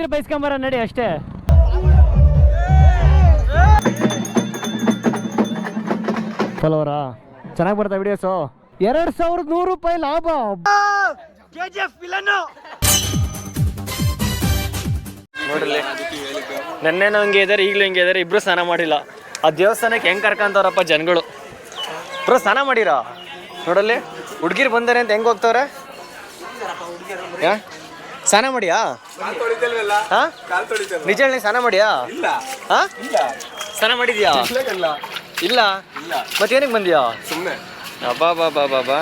ಇದ್ರೆ ಬೈಸ್ಕೊಂಬರ ನಡಿ ಅಷ್ಟೇ. ಫಲೋವರಾ? ಚೆನ್ನಾಗಿ ಬರ್ತಾ ವಿಡಿಯೋಸು ಎರಡು ಸಾವಿರದ ನೂರು ರೂಪಾಯಿ ಲಾಭ. ನೋಡ್ರಿ. ನೆನ್ನೆನೂ ಹಂಗೆ ಇದಾರೆ ಈಗಲೂ ಹಿಂಗೆ ಇದಾರೆ ಇಬ್ರು ಸ್ನಾನ ಮಾಡಿಲ್ಲ. ಆ ದೇವಸ್ಥಾನಕ್ಕೆ ಹೆಂಗ್ ಕರ್ಕೊಂತವ್ರಪ್ಪ ಜನಗಳು? ಬ್ರೋ ಸ್ನಾನ ಮಾಡಿರಾ? ನೋಡಲ್ಲಿ ಹುಡುಗಿರು ಬಂದಾರೆ ಅಂತ ಹೆಂಗ್ ಹೋಗ್ತವ್ರೆ? ಯಾ? ಸ್ನಾನ ಮಾಡಿಯಾ? ಹಾ? ನಿಜ ಹೇಳಿ ಸ್ನಾನ ಮಾಡಿಯಾ? ಹಾ? ಸ್ನಾನ ಮಾಡಿದ್ಯಾ? ಇಲ್ಲ. ಮತ್ತೇನಕ್ಕೆ ಬಂದಿಯಾ? ಸುಮ್ಮನೆ ಅಬ್ಬಾ ಬಾ ಬಾ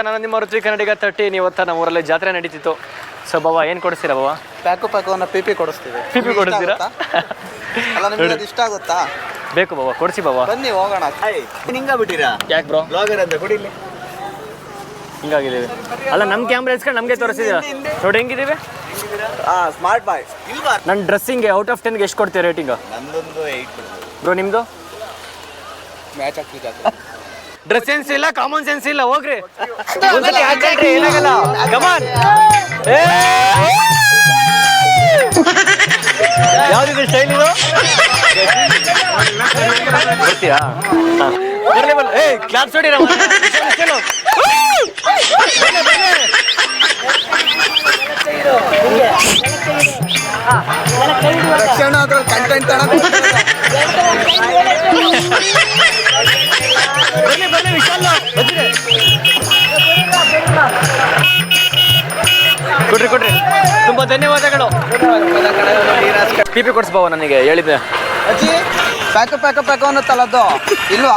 ಕರ್ನಾಟಕ ನಾನು ನಿಮ್ಮ ರುಚಿ ಕನ್ನಡಿಗ ತಟ್ಟಿ ಇವತ್ತ ನಮ್ಮ ಊರಲ್ಲಿ ಜಾತ್ರೆ ನಡೀತಿತ್ತು. ಸೊ ಬಾಬಾ ಏನು ಕೊಡಿಸ್ತೀರಾ ಬಾಬಾ? ಪ್ಯಾಕು ಪ್ಯಾಕು ಅನ್ನೋ ಪಿ ಪಿ ಕೊಡಿಸ್ತೀವಿ. ಪಿಪಿ ಕೊಡಿಸ್ತೀರಾ ಅಲ್ಲ ನಿಮ್ಗೆ ಅದು ಇಷ್ಟ ಆಗುತ್ತಾ? ಬೇಕು ಬಾಬಾ ಕೊಡಿಸಿ ಬಾಬಾ. ಬನ್ನಿ ಹೋಗೋಣ. ಹಿಂಗ ಬಿಟ್ಟಿರಾ? ಯಾಕೆ ಬ್ರೋ ಬ್ಲಾಗರ್ ಅಂತ ಕುಡಿಲಿ ಹಿಂಗಾಗಿದ್ದೀವಿ. ಅಲ್ಲ ನಮ್ಮ ಕ್ಯಾಮ್ರಾ ಇಸ್ಕೊಂಡು ನಮಗೆ ತೋರಿಸಿದ್ದೀರಾ ನೋಡಿ ಹೆಂಗಿದ್ದೀವಿ? ಹಾ ಸ್ಮಾರ್ಟ್ ಬಾಯ್ ನನ್ನ ಡ್ರೆಸ್ಸಿಂಗ್ ಔಟ್ ಆಫ್ ಟೆನ್ಗೆ ಎಷ್ಟು ಕೊಡ್ತೀರಾ ರೇಟಿಂಗು ನಂದೊಂದು ಏಯ್ಟ್ ಬ್ರೋ ನಿಮ್ಮದು ಮ್ಯಾಚ್ ಆಗ್ತಿದೆ ಡ್ರೆಸ್ ಸೆನ್ಸ್ ಇಲ್ಲ ಕಾಮನ್ ಸೆನ್ಸ್ ಇಲ್ಲ ಹೋಗ್ರಿ. ಒಂದ್ಸತಿ ಹಾಕ್ಕೊಳ್ರಿ ಏನಾಗಲ್ಲ. ಕಮಾನ್ ಯಾವ್ದಿದೆ ಸ್ಟೈಲ್ ಇದು ಬರ್ತೀಯಾ ಹಾ. ಬರ್ಲಿ ಬರ್ಲಿ. ಏಯ್ ಕ್ಲಾಪ್ಸ್ ಹೊಡಿರ ತಕ್ಷಣ ಅದ್ರಲ್ಲಿ ಕಂಟೆಂಟ್ ಕೊಡ್ರಿ. ತುಂಬಾ ಧನ್ಯವಾದಗಳು. ಪಿ ಪಿ ಕೊಡ್ಸ್ಬಾವ ನನಗೆ ಹೇಳಿದ್ದೆ ಅಜ್ಜಿ ಪ್ಯಾಕ ಪ್ಯಾಕ ಪ್ಯಾಕ ಅನ್ನತ್ತಲ್ಲದ್ದು ಇಲ್ವಾ?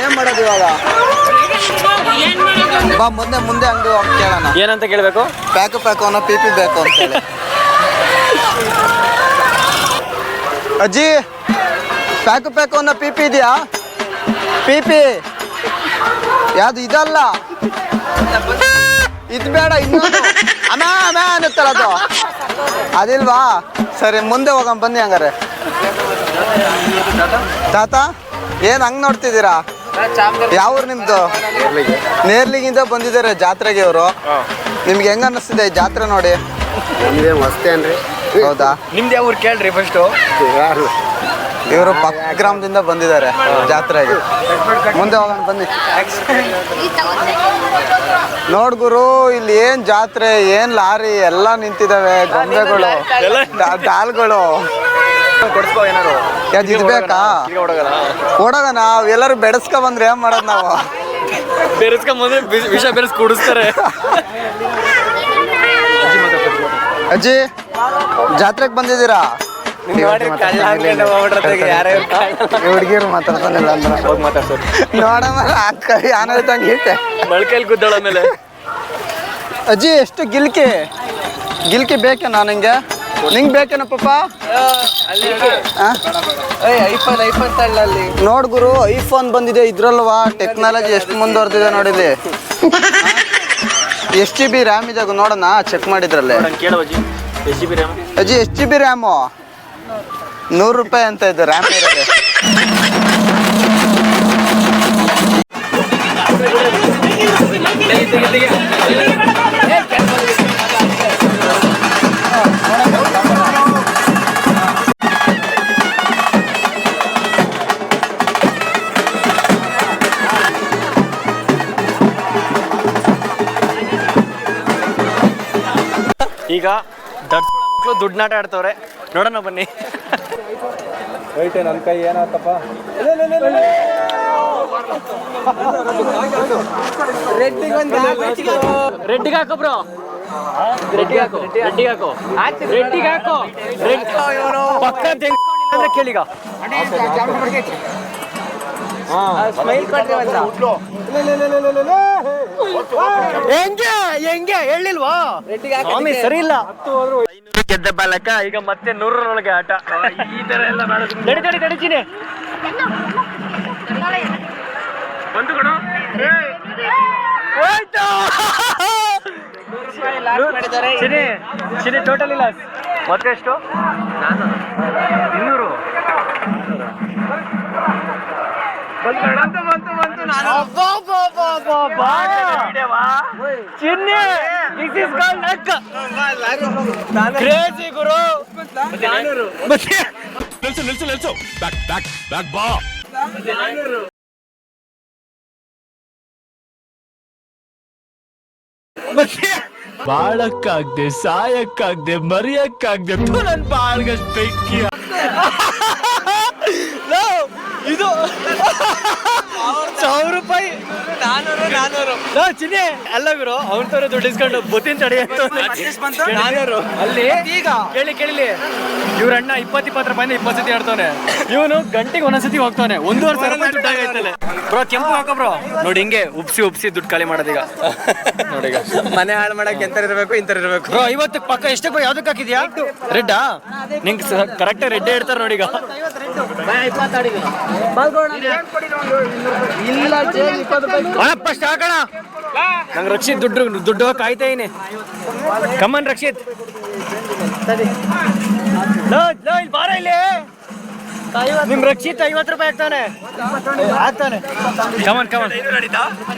ಏನ್ ಮಾಡೋದು ಇವಾಗ? ಬಾ ಮುಂದೆ ಮುಂದೆ ಅಂಗಡಿ ಹೋಗಿ ಕೇಳೋಣ. ಏನಂತ ಕೇಳಬೇಕು? ಪ್ಯಾಕ ಪ್ಯಾಕ ಅನ್ನೋ ಪಿ ಪಿ ಬೇಕು ಅಂತ ಹೇಳಿ. ಅಜ್ಜಿ ಪ್ಯಾಕು ಪ್ಯಾಕು ಅನ್ನೋ ಪಿ ಪಿ ಇದೆಯಾ? ಪಿ ಪಿ ಯಾವ್ದು ಇದಲ್ಲ? ಇದು ಬೇಡ ಇನ್ನೊಂದು. ಅನಾ ಅಮ್ಮ ಅನ್ನತ್ತಲ್ಲ ಅದು. ಅದಿಲ್ವಾ? ಸರಿ ಮುಂದೆ ಹೋಗಮ್ ಬನ್ನಿ ಹಂಗಾರೆ. ತಾತ ಏನ್ ಹಂಗ್ ನೋಡ್ತಿದ್ದೀರಾ? ಯಾವ್ರು ನಿಮ್ದು? ನೇರ್ಲಿಗಿಂದ ಬಂದಿದ್ದಾರೆ ಜಾತ್ರೆಗೆ ಇವರು. ನಿಮ್ಗೆ ಹೆಂಗ ಅನ್ನಿಸ್ತಿದೆ ಈ ಜಾತ್ರೆ ನೋಡಿ? ಹೌದಾ? ನಿಮ್ದು ಯಾವ ಕೇಳ್ರಿ ಫಸ್ಟು ಯಾರು? ಇವರು ಪಕ್ಕ ಗ್ರಾಮದಿಂದ ಬಂದಿದ್ದಾರೆ ಜಾತ್ರೆಗೆ. ಮುಂದೆ ಹೋಗೋಣ ಬನ್ನಿ. ನೋಡ್ ಗುರು ಇಲ್ಲಿ ಏನ್ ಜಾತ್ರೆ ಏನ್ ಲಾರಿ ಎಲ್ಲ ನಿಂತಿದಾವೆ ಗೊಂಬೆಗಳು ದಾಲ್ಗಳು ಯಾವ್ದು ಇದು ಬೇಕಾ? ನಾವು ಎಲ್ಲರೂ ಬೆಳೆಸ್ಕೊ ಬಂದ್ರೆ ಏನ್ ಮಾಡೋದು ನಾವು? ಬೆರೆಸ್ಕೊಂಬಂದ್ರೆ ವಿಷ ಬೆರೆಸ್ ಕುಡಿಸ್ತಾರೆ. ಅಜ್ಜಿ ಜಾತ್ರೆಗೆ ಬಂದಿದ್ದೀರಾ? ಹುಡುಗಿರು ಮಾತಾಡ್ತಾನಿಲ್ಲ ಅಂದ್ರೆ. ಹೋಗಿ ಮಾತಾಡ್ಸೋದು ನೋಡಮ್ಮ ಅಕ್ಕ ಆನಂದಂಗೆ ಐತೆ ಮೊಳಕೈಲಿ ಗುದ್ದಾಳ ಮೇಲೆ. ಅಜ್ಜಿ ಎಷ್ಟು ಗಿಲ್ಕಿ. ಗಿಲ್ಕಿ ನಾನು ನಿಂಗೆ? ನಿಂಗೆ ಬೇಕೇನ ಪಾಪ? ಐಫೋನ್ ಐಫೋನ್ ತಳ್ಳಲ್ಲಿ ನೋಡ್ ಗುರು ಐಫೋನ್ ಬಂದಿದೆ ಇದ್ರಲ್ವಾ? ಟೆಕ್ನಾಲಜಿ ಎಷ್ಟು ಮುಂದುವರೆದಿದೆ ನೋಡಿಲಿ ಎಸ್ ಜಿ ಬಿ ರ್ಯಾಮ್ ಇದಾಗ ನೋಡೋಣ ಚೆಕ್ ಮಾಡಿದ್ರಲ್ಲೇ. ಅಜ್ಜಿ. ಎಸ್ ಜಿ ಬಿ ರ್ಯಾಮ್ ನೂರು ರೂಪಾಯಿ ಅಂತ ಇದೆ ರ್ಯಾಮ್ ಈಗ ದರ್ಶನ ಮಕ್ಕಳು ದುಡ್ಡು ನಾಟ ಆಡ್ತವ್ರೆ. ನೋಡೋಣ ಬನ್ನಿ. ನನ್ನ ಕೈ ಏನಾತಪ್ಪ? ರೆಡ್ಡಿಗೆ ಹಾಕೋ. ಬ್ರೋ. ರೆಡ್ಡಿಗೆ ಹಾಕೋ ರೆಡ್ಡಿಗೆ ಹಾಕೋ. ರೆಡ್ಡಿಗೆ ಹಾಕೋ. ರೆಡ್ ಪಕ್ಕ ಅಂದ್ರೆ ಕೇಳಿಗ. ಸ್ಮೈಲ್ ಕೊಡ್ರಿ ಹೆಂಗೆ ಹೆಂಗೆ? ಹೇಳಿಲ್ವಾ? ಸ್ವಾಮಿ ಸರಿ ಇಲ್ಲ. ಗೆದ್ದ ಬಾಲಕ ಈಗ ಮತ್ತೆ ನೂರರೊಳಗೆ ಆಟ. ಈ ತರ ಎಲ್ಲ ತಡಿ ತಡಿ ತಡಿತೀನಿ ಬಂದು ಕಣ ಹೋಯ್ತು. ಚಿನಿ ಚಿನಿ ಟೋಟಲ್ ಇಲ್ಲ. ಮತ್ತೆ ಎಷ್ಟು ಇನ್ನೂರು. ಚಿನ್ನಿ ದಿಸ್ ಇಸ್ ಕಾಲ್ ನಕ್ ಕ್ರೇಜಿ ಗುರು. ನಿಲ್ಸು ನಿಲ್ಸು ನಿಲ್ಸು. ಬ್ಯಾಕ್ ಬ್ಯಾಕ್ ಬ್ಯಾಕ್ ಬಾ. ಬಾಳಕ್ಕಾಗ್ದೆ ಸಾಯಕ್ಕಾಗ್ದೆ ಮರಿಯಕ್ಕಾಗ್ದೆ ನನ್ ಬಾಳ್ಗಷ್ಟು ಇದು ಸಾವಿರ ರೂಪಾಯಿ. ನಾನೂರು ನಾನೂರು. ಲೋ ಚಿನ್ನಿ. ಅಲ್ಲ ಗುರು ಅವ್ನ ತರ ದುಡ್ಡು ಇಸ್ಕೊಂಡು ಬುತ್ತಿನ ತಡಿ ಅಂತ ನಾನೂರು. ಅಲ್ಲಿ ಈಗ? ಕೇಳಿ ಕೇಳಿ ಇವ್ರ ಅಣ್ಣ ಇಪ್ಪತ್ತು ಇಪ್ಪತ್ತು ರೂಪಾಯಿಂದ ಇಪ್ಪತ್ತು ಸತಿ ಆಡ್ತಾನೆ ಇವನು ಗಂಟೆಗೆ ಒಂದೊಂದ್ಸತಿ ಹೋಗ್ತಾನೆ ಒಂದೂವರೆ ಸಾವಿರ ರೂಪಾಯಿ ದುಡ್ಡು ಆಗೈತಲ್ಲ ಬ್ರೋ ಕೆಂಪು ಹಾಕೋ ಬ್ರೋ. ನೋಡಿ ಹಿಂಗೆ ಉಪ್ಸಿ ಉಪ್ಸಿ ದುಡ್ಡು ಖಾಲಿ ಮಾಡೋದೀಗ. ನೋಡಿ ಮನೆ ಹಾಳು ಮಾಡಕ್ಕೆ ಎಂತ ಇರಬೇಕು ಇಂತರ ಇರಬೇಕು. ಬ್ರೋ ಇವತ್ತು ಪಕ್ಕ ಎಷ್ಟು ಬ್ರೋ ಯಾವ್ದಕ್ಕೆ ಹಾಕಿದ್ಯಾ? ರೆಡ್ಡಾ? ನಿಂಗೆ ಕರೆಕ್ಟ್ ರೆಡ್ಡೇ ಇಡ್ತಾರೆ ನೋಡೀಗ ಅಣ್ಣಪ್ಪ ಸ್ಟಾರ್ಟ್ ಅಣ್ಣ. ನಂಗೆ ರಕ್ಷಿತ್ ದುಡ್ಡು ದುಡ್ಡು ಕಾಯ್ತಾ ಇದೀನಿ. Come on Rakshit. ಇಲ್ಲಿ ಬಾರ ಇಲ್ಲಿ. ನಿಮ್ ರಕ್ಷಿತ್ ಐವತ್ತು ರೂಪಾಯಿ ಆಗ್ತಾನೆ ಆಗ್ತಾನೆ ಕಮನ್ ಕಮನ್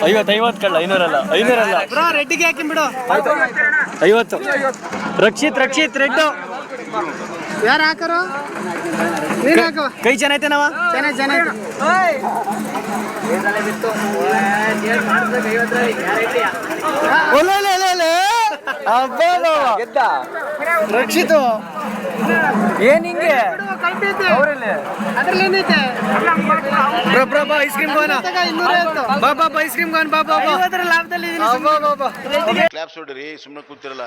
ಐವತ್ತು ಐವತ್ತು ಕಳ್ಳ ಐನೂರಲ್ಲ ಐನೂರಲ್ಲ. ರೆಡ್ಡಿಗೆ ಹಾಕಿ ಬಿಡು. ಐವತ್ತು. ರಕ್ಷಿತ್ ರಕ್ಷಿತ್ ರೆಡ್ಡು. ಯಾರು ಹಾಕರು? ನೀನು ಹಾಕೋ ಕೈ ಜನ ನಾವ ಚೆನ್ನಾಗಿ ಚೆನ್ನಾಗಿ ಗೆದ್ದ? ರಕ್ಷಿತು. ಏನ್ ಹಿಂಗೆ? ಬ್ರೋ ಬ್ರೋ ಬಾ ಐಸ್ ಕ್ರೀಮ್ ಗೋನ ಬಾ ಬಾ ಬಾ ಐಸ್ ಕ್ರೀಮ್ ಗೋನ್ ಬಾ ಬಾ ಬಾ. ಲಾಭದಲ್ಲಿ ಬಾ ಬಾ ಬಾ ಕ್ಲಾಪ್ಸ್ ಹೊಡ್ರಿ ಸುಮ್ಮನೆ ಕೂತಿರಲ್ಲ.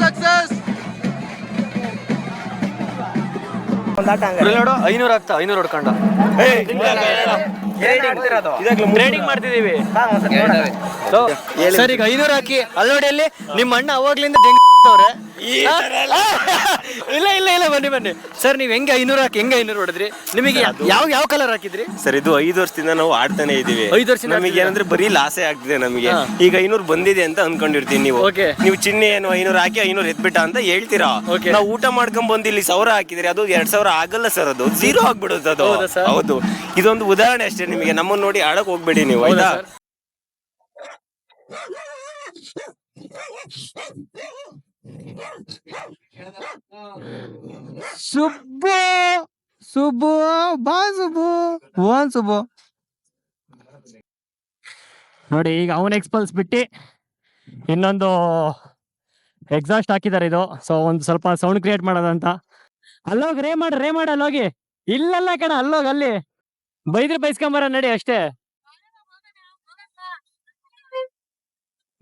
ಸಕ್ಸಸ್ ನೋಡು ಐನೂರು ಆಗ್ತಾ ಐನೂರು ಹೊಡ್ಕೊಂಡ. ಟ್ರೇಡಿಂಗ್ ಮಾಡ್ತಿದೀವಿ. ಸರ್ ಈಗ ಐನೂರು ಹಾಕಿ ಅಲ್ಲಿ ನಿಮ್ಮ ಅಣ್ಣ ಅವಾಗ್ಲಿಂದ ಅವ್ರೆ ಇಲ್ಲ ಇಲ್ಲ ಇಲ್ಲ ಬನ್ನಿ ಬನ್ನಿ. ಸರ್ ನೀವ್ ಹೆಂಗೆ ಐನೂರು ಹಾಕಿ ಹೆಂಗೆ ಐನೂರು ಹೊಡೆದ್ರಿ? ನಿಮಗೆ ಯಾವ ಯಾವ ಕಲರ್ ಹಾಕಿದ್ರಿ? ಸರ್ ಇದು ಐದು ವರ್ಷದಿಂದ ನಾವು ಆಡ್ತಾನೆ ಇದೀವಿ ಐದು ವರ್ಷ ನಮಗೆ ಏನಂದ್ರೆ ಬರೀ ಲಾಸೆ ಆಗ್ತಿದೆ ನಮಗೆ. ಈಗ ಐನೂರು ಬಂದಿದೆ ಅಂತ ಅನ್ಕೊಂಡಿರ್ತೀನಿ ನೀವು. Okay. ನೀವು ಚಿಹ್ನೆ ಏನು ಐನೂರು ಹಾಕಿ ಐನೂರು ಎತ್ಬಿಟ್ಟ ಅಂತ ಹೇಳ್ತೀರಾ? Okay. ನಾವು ಊಟ ಮಾಡ್ಕೊಂಡ್ ಬಂದು ಇಲ್ಲಿ ಸಾವಿರ ಹಾಕಿದ್ರೆ ಅದು ಎರಡ್ ಸಾವಿರ ಆಗಲ್ಲ ಸರ್ ಅದು. ಜೀರೋ ಆಗ್ಬಿಡುತ್ತೆ ಅದು. ಹೌದಾ sir? ಹೌದು. ಇದೊಂದು ಉದಾಹರಣೆ ಅಷ್ಟೇ ನಿಮಗೆ. ನಮ್ಮನ್ನ ನೋಡಿ ಆಡಕ್ ಹೋಗ್ಬೇಡಿ ನೀವು ಹೌದಾ ಆಯ್ತಾ? ಸರ್? ಸುಬ್ಬು ಸುಬ್ಬು, ಬಾ ಸುಬ್ಬು ಓನ್ ಸುಬ್ಬು. ನೋಡಿ, ಈಗ ಅವನ್ ಎಕ್ಸ್ಪಲ್ಸ್ ಬಿಟ್ಟು ಇನ್ನೊಂದು ಎಕ್ಸಾಸ್ಟ್ ಹಾಕಿದ್ದಾರೆ ಇದು. ಸೊ ಒಂದು ಸ್ವಲ್ಪ ಸೌಂಡ್ ಕ್ರಿಯೇಟ್ ಮಾಡೋದಂತ ಅಲ್ಲೋಗಿ ರೇ ಮಾಡ ರೇ ಮಾಡ ಅಲ್ಲೋಗಿ. ಇಲ್ಲಲ್ಲ ಕಣ, ಅಲ್ಲೋಗಿ ಅಲ್ಲಿ. ಬೈದ್ರೆ ಬೈಸ್ಕೊಂಬರ ನಡಿ ಅಷ್ಟೇ.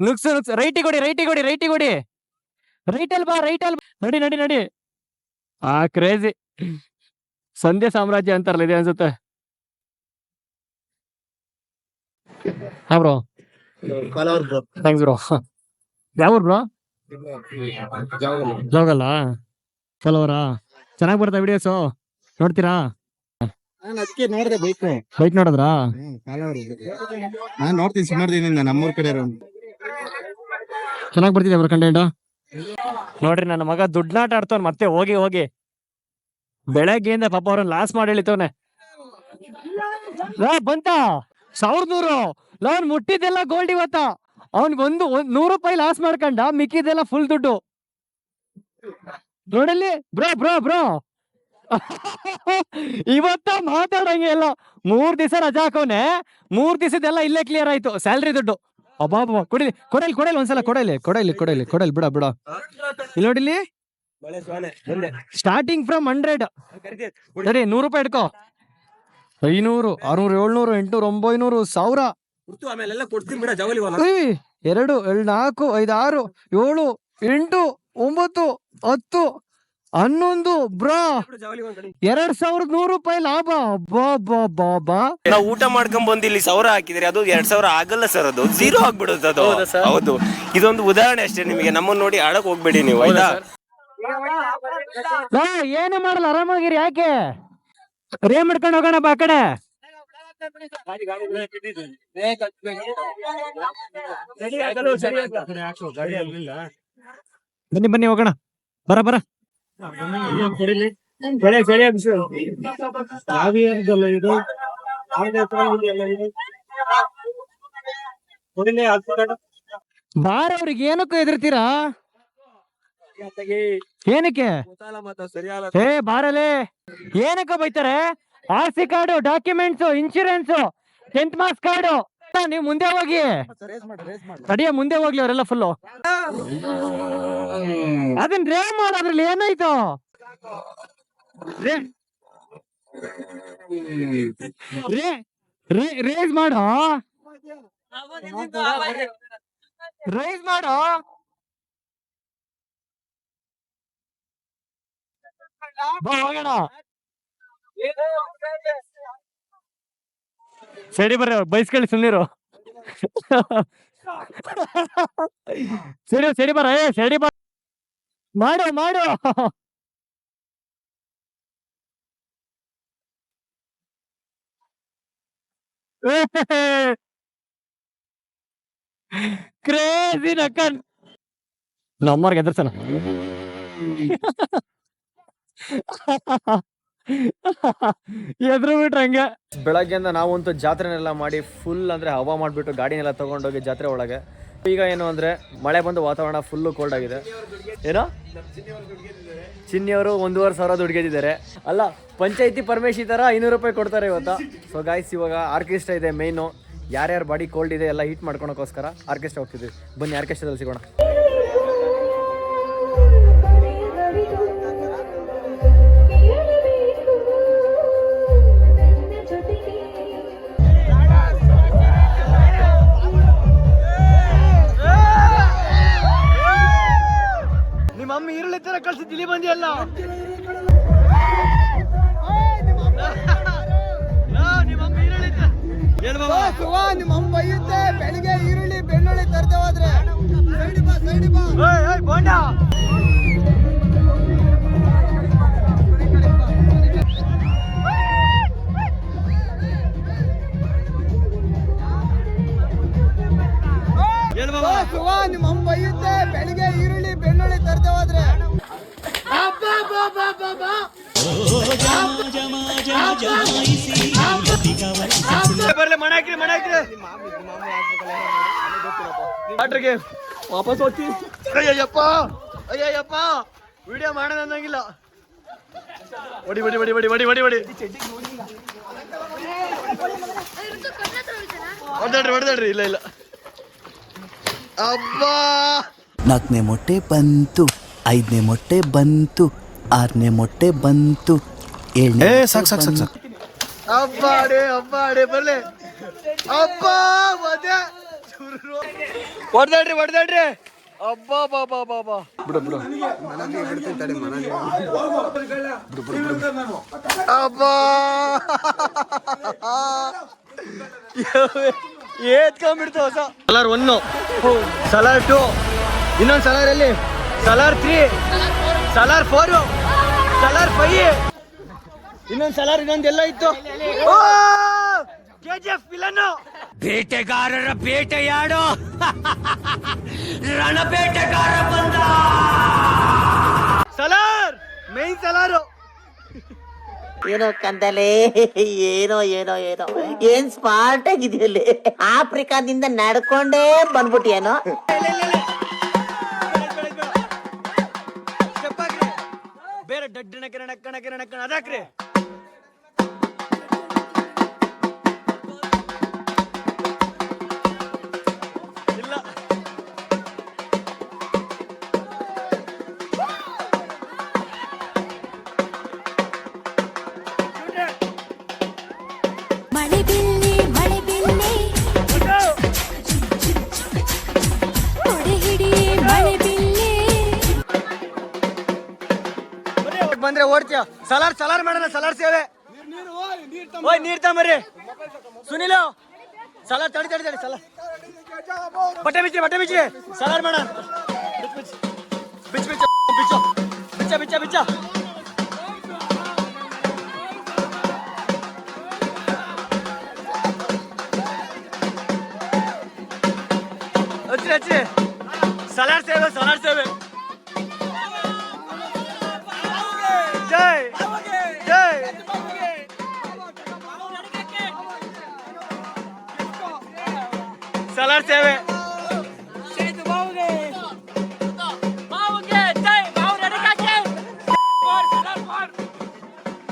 ನುಗ್ಸು ನುಗ್ಸು. ರೈಟಿ ಕೊಡಿ ರೈಟಿ ಕೊಡಿ ರೈಟಿ ಕೊಡಿ ರೈಟಲ್ ಬಾ ರೈಟಲ್ ನಡಿ. ನಡಿ ನಡಿ ಆ ಕ್ರೇಜಿ ಸಂಧ್ಯಾ ಸಾಮ್ರಾಜ್ಯ ಅಂತಾರಲ್ಲ ಇದೆ ಅನ್ಸುತ್ತೆ. ಹಾ ಬ್ರೋ ಥ್ಯಾಂಕ್ಸ್ ಬ್ರೋ ಯಾವ ಬ್ರೋ ಜಾಗಲ್ಲ ಕೆಲವರ? ಚೆನ್ನಾಗಿ ಬರ್ತಾ ವಿಡಿಯೋಸ್ ನೋಡ್ತೀರಾ? ಅದಕ್ಕೆ ನೋಡಿದೆ ಬೈಕ್ ಬೈಕ್ ನೋಡಿದ್ರಾ? ನಾನು ನೋಡ್ತೀನಿ ಸುಮಾರು ದಿನದಿಂದ ನಮ್ಮೂರ್ ಕಡೆ ಚೆನ್ನಾಗಿ ಬರ್ತಿದೆ ಬ್ರೋ ಕಂಟೆಂಟ್ ನೋಡ್ರಿ, ನನ್ನ ಮಗ ದುಡ್ನಾಟ ಆಡ್ತವ್ ಮತ್ತೆ ಹೋಗಿ ಹೋಗಿ. ಬೆಳಗ್ಗೆಯಿಂದ ಪಾಪ ಅವ್ರನ್ನ ಲಾಸ್ ಮಾಡಿ ಹೇಳಿತವನೆ ಬಂತ? ಸಾವಿರದ ನೂರು ನಾನ್ ಮುಟ್ಟಿದ್ದೆಲ್ಲ ಗೋಲ್ಡ್ ಇವತ್ತ. ಅವ್ನಿಗೆ ಒಂದು, ಒಂದ್ ನೂರು ರೂಪಾಯಿ ಲಾಸ್ ಮಾಡ್ಕೊಂಡ ಮಿಕ್ಕಿದೆಲ್ಲ ಫುಲ್ ದುಡ್ಡು. ನೋಡಲ್ಲಿ? Bro bro bro. ಇವತ್ತ ಮಾತಾಡಂಗೆ ಎಲ್ಲ ಮೂರ್ ದಿವಸ ರಜಾ ಹಾಕೋನೆ ಮೂರ್ ದಿವಸದೆಲ್ಲ ಇಲ್ಲೇ ಕ್ಲಿಯರ್ ಆಯ್ತು. ಸ್ಯಾಲ್ರಿ ದುಡ್ಡು. ಅಬ್ಬಾ ಕೊಡಿಲಿ ಕೊಡಲಿ ಕೊಡಲಿ ಒಂದ್ಸಲ ಕೊಡಲಿ ಕೊಡಲಿ ಕೊಡಲಿ ಕೊಡಲಿ ಬಿಡ ಬಿಡ. ಇಲ್ಲಿ ನೋಡಿಲಿ ಸ್ಟಾರ್ಟಿಂಗ್ ಫ್ರಮ್ ಹಂಡ್ರೆಡ್ ಸರಿ ನೂರು ರೂಪಾಯಿ ಇಟ್ಕೋ ಐನೂರು ಆರ್ನೂರು ಏಳ್ನೂರು ಎಂಟ್ನೂರು ಒಂಬೈನೂರು ಸಾವಿರ. ಎರಡು ಎರಡು ನಾಲ್ಕು ಐದು ಆರು ಏಳು ಎಂಟು ಒಂಬತ್ತು ಹತ್ತು. ಹನ್ನೊಂದು ಬ್ರಾ. ಎರಡ್ ಸಾವಿರದ ನೂರು ರೂಪಾಯಿ ಲಾಭ. ಬಾ ಬಾ ಬಾ ಬಾ ನಾವು ಊಟ ಮಾಡ್ಕೊಂಡ್ ಬಂದು ಇಲ್ಲಿ ಸಾವಿರ ಹಾಕಿದ್ರೆ ಅದು ಎರಡ್ ಸಾವಿರ ಆಗಲ್ಲ ಸರ್ ಅದು. ಜೀರೋ ಆಗ್ಬಿಡುತ್ತೆ ಅದು. ಹೌದಾ ಇದೊಂದು ಉದಾಹರಣೆ ಅಷ್ಟೇ ನಿಮಗೆ. ನಮ್ಮನ್ನ ನೋಡಿ ಆಡಕ್ ಹೋಗ್ಬೇಡಿ ನೀವು ಆಯ್ತಾ? ಏನು ಮಾಡಲ್ಲ? ಆರಾಮಾಗಿರಿ ಯಾಕೆ? ರೇ ಮಾಡ್ಕೊಂಡು ಹೋಗೋಣ ಬಾ ಆ ಕಡೆ. ಬನ್ನಿ ಬನ್ನಿ ಹೋಗೋಣ. ಬರ ಬರ. ಬಾರ ಅವ್ರಿಗೆ ಏನಕ್ಕೂ ಎದುರ್ತೀರಾ ಏನಕ್ಕೆ? ಏ ಬಾರಲೆ. ಏನಕ್ಕೆ ಬೈತಾರೆ? R C card documents insurance tenth marks card. ನೀವು ಮುಂದೆ ಹೋಗಿ. ತಡಿಯ ಮುಂದೆ ಹೋಗ್ಲಿ ಅವರೆಲ್ಲ ಫುಲ್ಲು ಅದನ್ನ ರೇ ಮಾಡೋದ್ರಲ್ಲಿ ಏನಾಯ್ತು? ರೇ- ರೇ- ರೇ- ರೇಸ್ ಮಾಡೋ. ರೈಸ್ ಮಾಡೋ. ಹೋಗೋಣ. ಸರಿ ಬರ್ರಿ ಬೈಸ್ಕೊಳ್ಳಿ ಸುಮ್ನಿರು. ಸರಿ ಸರಿ ಬರ ಏ ಸರಿ ಬರ ಮಾಡು ಮಾಡು. ಕ್ರೇಜಿ ನಕ್ಕನ್. ನಮ್ಮವ್ರಿಗೆ ಎದುರ್ಸನ. ಎದ್ರು ಬಿಟ್ರೆ ಹಂಗೆ. ಬೆಳಗ್ಗೆಯಿಂದ ನಾವಂತೂ ಜಾತ್ರೆನೆಲ್ಲ ಮಾಡಿ ಫುಲ್ ಅಂದ್ರೆ ಹವಾ ಮಾಡಿಬಿಟ್ಟು ಗಾಡಿನೆಲ್ಲ ತಗೊಂಡೋಗಿ ಜಾತ್ರೆ ಒಳಗೆ. ಈಗ ಏನು ಅಂದ್ರೆ ಮಳೆ ಬಂದು ವಾತಾವರಣ ಫುಲ್ ಕೋಲ್ಡ್ ಆಗಿದೆ. ಏನೋ? ಚಿನ್ನಿಯವರು ಒಂದೂವರೆ ಸಾವಿರ ದುಡ್ಗೆದಿದ್ದಾರೆ ಅಲ್ಲ, ಪಂಚಾಯತಿ ಪರಮೇಶ್ ಥರ ಐನೂರು ರೂಪಾಯಿ ಕೊಡ್ತಾರೆ ಇವತ್ತು. ಸೊ ಗಾಯ್ಸ್ ಇವಾಗ ಆರ್ಕೆಸ್ಟ್ರಾ ಇದೆ ಮೇಯ್ನು ಯಾರ್ಯಾರ ಬಾಡಿ ಕೋಲ್ಡ್ ಇದೆ ಎಲ್ಲ ಹೀಟ್ ಮಾಡ್ಕೊಳಕೋಸ್ಕರ ಆರ್ಕೆಸ್ಟ್ರಾ ಹೋಗ್ತಿದ್ವಿ. ಬನ್ನಿ ಆರ್ಕೆಸ್ಟ್ರಾದಲ್ಲಿ ಸಿಗೋಣ. ಅಮ್ಮ ಈರುಳ್ಳಿ ತರ ಕಳ್ಸಿದ್ದು ಇಲ್ಲಿ ಏನ್ ಬಾಬಾ? ನಿಮ್ಮ ಅಮ್ಮ ಬೈಯುತ್ತೆ. ಬೆಳಿಗ್ಗೆ ಈರುಳ್ಳಿ ಬೆಳ್ಳುಳ್ಳಿ ತರ್ತೇವಾದ್ರೆ ಹೋದ್ರೆ. ಸೈಡ್ ಬಾ ಸೈಡ್ ಬಾ. ಬೋಂಡ. ಆಟ್ರಿಗೆ ವಾಪಸ್ ಹೋಗ್ತಿ. ಅಯ್ಯಯ್ಯಪ್ಪ ಅಯ್ಯಯ್ಯಪ್ಪ, ವಿಡಿಯೋ ಮಾಡೋಣ ಅನ್ನಂಗಿಲ್ಲ ಬಡಿ ಬಡಿ ಬಡಿ ಬಡಿ ಬಡಿ ಬಡಿ ಬಡಿ ಹೊಡೆದಾಡ್ರಿ ಹೊಡೆದಾಡ್ರಿ, ಇಲ್ಲ ಇಲ್ಲ. ಅಬ್ಬಾ! ನಾಲ್ಕನೇ ಮೊಟ್ಟೆ ಬಂತು ಐದನೇ ಮೊಟ್ಟೆ ಬಂತು ಆರನೇ ಮೊಟ್ಟೆ ಬಂತು ಏಳನೇ ಸಾಕು ಸಾಕು ಸಾಕು ಸಾಕು. ಅಬ್ಬಾಡೆ ಅಬ್ಬಾಡೆ ಬಲ್ಲೆ ಅಬ್ಬ ಮದೆ ಹೊಡ್ದಾಡ್ರಿ ಹೊಡ್ದಾಡ್ರಿ. ಅಬ್ಬಾ ಬಾ ಬಾ ಬಾ ಬಾ. ಬಿಡು ಬಿಡು. ಅಬ್ಬಾ. ಏತ್ಕೊಂಡ್ಬಿಡ್ತು ಹೊಸ. ಸಲಾರ್ ಒನ್ನು. ಸಲಾರ್ ಟು. ಇನ್ನೊಂದು ಸಲಾರ್ ಎಲ್ಲಿ? Salaar three Salaar four Salaar five ಇನ್ನೊಂದು ಸಲಾರ್ ಇನ್ನೊಂದು ಎಲ್ಲ ಇತ್ತು. ಕೆ ಜಿ ಎಫ್ ವಿಲನ್ನು ಬೇಟೆಗಾರರ ಬೇಟೆಯಾಡೋ ರಣಬೇಟೆಗಾರ ಬಂದ. ಸಲಾರ್ ಮೇನ್ ಸಲಾರು. ಏನೋ ಕಂದಲೆ ಏನೋ ಏನೋ ಏನೋ. ಏನ್ ಸ್ಮಾರ್ಟ್ ಆಗಿದೆಯಲ್ಲಿ? ಆಫ್ರಿಕಾದಿಂದ ನಡ್ಕೊಂಡೇ ಬಂದ್ಬಿಟ್ಟಿಯೇನೋ? ಬೇರೆ ಡಡ್ಡನ ಕಿರಣ ನಕ್ಕಣ ಕಿರಣ ನಕ್ಕಣ ಅದಾಕ್ರಿ ಓಡ್ತೀಯ? ಸಲಾರ್ ಸಲಾರ್ ಮಾಡೋಣ ಸಲಾರ್ ಸೇವೆ. ಓಯ್, ನೀರ್ ತಗೊಂಬರ್ರಿ. ಸುನಿಲ್, ಸಲಾರ್ ತಡಿ ತಡಿ ತಡಿ, ಸಲಾರ್. ಬಟ್ಟೆ ಬಿಚ್ಚಿ ಬಟ್ಟೆ ಬಿಚ್ಚಿ. ಸಲಾರ್ ಮಾಡ. ಬಿಚ್ಚ ಬಿಚ್ಚ ಬಿಚ್ಚ ಬಿಚ್ಚ ಬಿಚ್ಚ ಬಿಚ್ಚ. ಹಚ್ಚಿ ಹಚ್ಚಿ. ಸಲಾರ್ ಸೇವೆ ಸಲಾರ್ ಸೇವೆ. ಸೇವೆ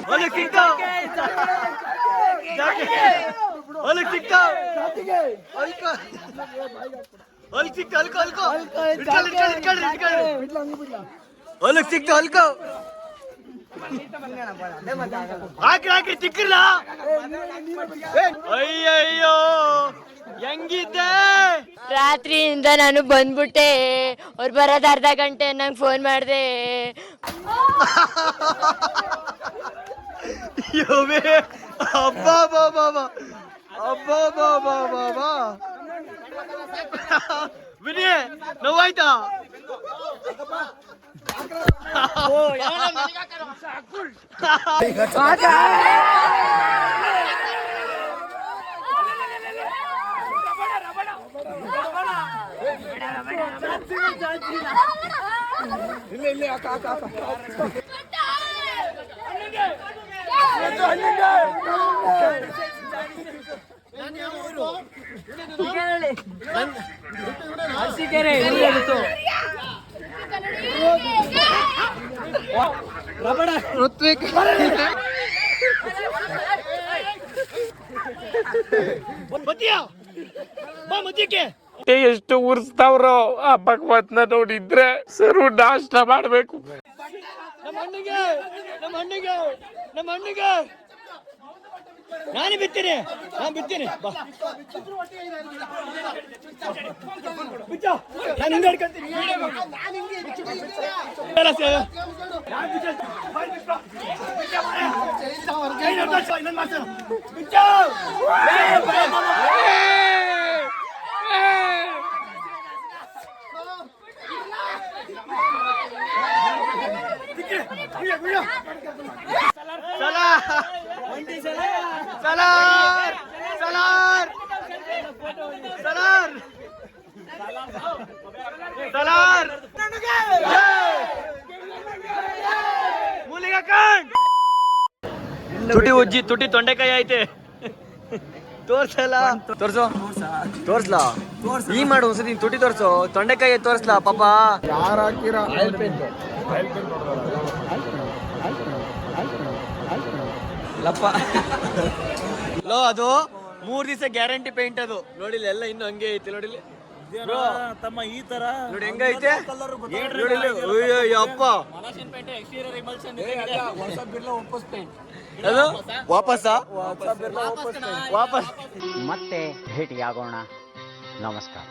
ಹೊಲಕ್ ಸಿಗ್ತಾವ್ ಹೊಲಕ್ ಸಿಗ್ತಾವ್ ಹೊಲ್ಕ ಹೊಲಕ್ ಸಿಕ್ತ ಹೊಲ್ಕ ಹೊಲ್ಕ ಇಟ್ಕೊಳ್ಳಿ ಹಾಕ್ರಿ ಹಾಕ್ರಿ ತಿಕ್ಕಿರ್ಲ? ಅಯ್ಯಯ್ಯೋ ಹೆಂಗಿದ್ದೆ ರಾತ್ರಿಯಿಂದ ನಾನು ಬಂದ್ಬಿಟ್ಟೆ. ಅವ್ರು ಬರೋದು ಅರ್ಧ ಗಂಟೆ ನಂಗೆ ಫೋನ್ ಮಾಡಿದೆ. ಯೋಬೇ ಅಬ್ಬಾ ಬಾ ಬಾ ಬಾ ಅಬ್ಬಾ. ಬಾ ಬಾ ಬಾ ಬಾ ವಿನಯ ನೋವಾಯ್ತಾ ಋತ್ವಿಕ್ ಮದ್ಯ ಬಾ ಮದ್ಯಕ್ಕೆ ಎಷ್ಟು ಉರ್ಸ್ತಾವ್ರೋ ಆ ಭಗವತ್ನ ನೋಡಿದ್ರೆ ಸರು ನಾಷ್ಟ ಮಾಡ್ಬೇಕು. ನಮ್ಮ ಅಣ್ಣಿಗೆ ನಮ್ಮ ಅಣ್ಣಿಗೆ ನಮ್ಮ ಅಣ್ಣಗೆ ನಾನೇ ಬಿತ್ತೀನಿ ನಾನು ಬಿತ್ತೀನಿ ಬಾ. ನಾನು ಹಿಂಗೆ ಹಿಡ್ಕೊಂತೀನಿ. ಕೈ ನಡ್ದಾಡ್ಸು, ಇನ್ನೊಂದ್ ಮಾಡ್ಸು. ಬಿಚ್ಚು. ಸಲಾರ್ ಸಲಾರ್ ಸಲಾರ್ ಸಲಾರ್ ಸಲಾರ್ ಮೂಲಿಗೆ ಕಂಡ್ ತುಟಿ ಉಜ್ಜಿ, ತುಟಿ ತೊಂಡೆಕಾಯಿ ಐತೆ. ತೋರ್ಸಲ್ಲ? ತೋರ್ಸು. ತೋರ್ಸ್ಲಾ? ಈ ಮಾಡು ಒಂದ್ಸತಿ ತುಟಿ ತೋರ್ಸು. ತೊಂಡೆಕಾಯಿ ತೋರ್ಸ್ಲಾ, ಪಾಪ? ಲಪ್ಪ. ಲೋ ಅದು ಮೂರ್ ದಿವಸ ಗ್ಯಾರಂಟಿ ಪೇಂಟ್ ಅದು. ನೋಡಿಲ್ಲ ಎಲ್ಲ ಇನ್ನು ಹಂಗೆ ಐತಿ ನೋಡಿಲ್ಲ. ತಮ್ಮ ಈ ತರ? ನೋಡಿ ಹೆಂಗೈತೆ. ಅಯ್ಯೋ, ಯಪ್ಪ ಅದು? ವಾಪಸ್ಸಾ? ವಾಪಸ್. ಮತ್ತೆ ಭೇಟಿಯಾಗೋಣ. ನಮಸ್ಕಾರ.